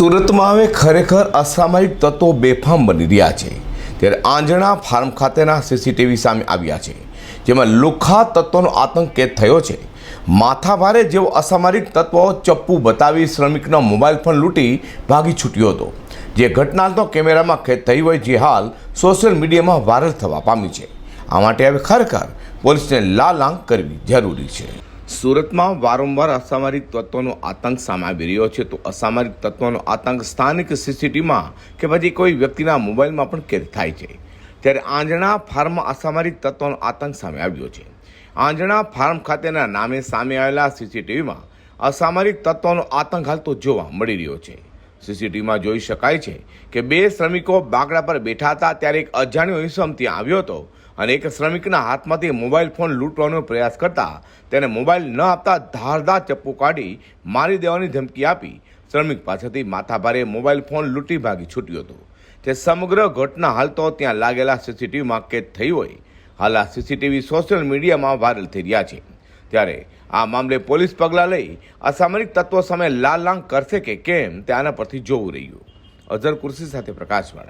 સુરતમાં હવે ખરેખર અસામાયિક તત્વો બેફામ બની રહ્યા છે. ત્યારે આંજણા ફાર્મ ખાતેના સીસીટીવી સામે આવ્યા છે, જેમાં લુખા તત્વોનો આતંક કેદ થયો છે. માથાભારે જેવો અસામાયિક તત્વો ચપ્પુ બતાવી શ્રમિકનો મોબાઈલ ફોન લૂંટી ભાગી છૂટ્યો હતો. જે ઘટના તો કેમેરામાં કેદ થઈ હોય જે હાલ સોશિયલ મીડિયામાં વાયરલ થવા પામી છે. આ માટે હવે ખરેખર પોલીસને લાલાંગ કરવી જરૂરી છે. સુરતમાં વારંવાર અસામરિક તત્વોનો આતંક સામે આવી રહ્યો છે. તો અસામરિક તત્વોનો આતંક સ્થાનિક સીસીટીવીમાં કે પછી કોઈ વ્યક્તિના મોબાઈલમાં પણ કેદ થાય છે. ત્યારે આંજણા ફાર્મમાં અસામરિક તત્વોનો આતંક સામે આવ્યો છે. આંજણા ફાર્મ ખાતેના નામે સામે આવેલા સીસીટીવીમાં અસામરિક તત્વોનો આતંક હાલ તો જોવા મળી રહ્યો છે. સીસીટીવીમાં જોઈ શકાય છે કે બે શ્રમિકો બાકડા પર બેઠા હતા ત્યારે એક અજાણ્યો ઇસમ ત્યાં આવ્યો હતો અને એક શ્રમિકના હાથમાંથી મોબાઈલ ફોન લૂંટવાનો પ્રયાસ કરતા તેને મોબાઈલ ન આપતા ધારદાર ચપ્પુ કાઢી મારી દેવાની ધમકી આપી. શ્રમિક પાસેથી માથાભારે મોબાઈલ ફોન લૂંટી ભાગી છૂટ્યો હતો. તે સમગ્ર ઘટના હાલ તો ત્યાં લાગેલા સીસીટીવીમાં કેદ થઈ હોય. હાલ આ સીસીટીવી સોશિયલ મીડિયામાં વાયરલ થઈ રહ્યા છે. ત્યારે આ મામલે પોલીસ પગલાં લઈ અસામરિક તત્વો સામે લાલ લાંગ કરશે કે કેમ તે આના પરથી જોવું રહ્યું. અઝર કુર્સી સાથે પ્રકાશવાળા.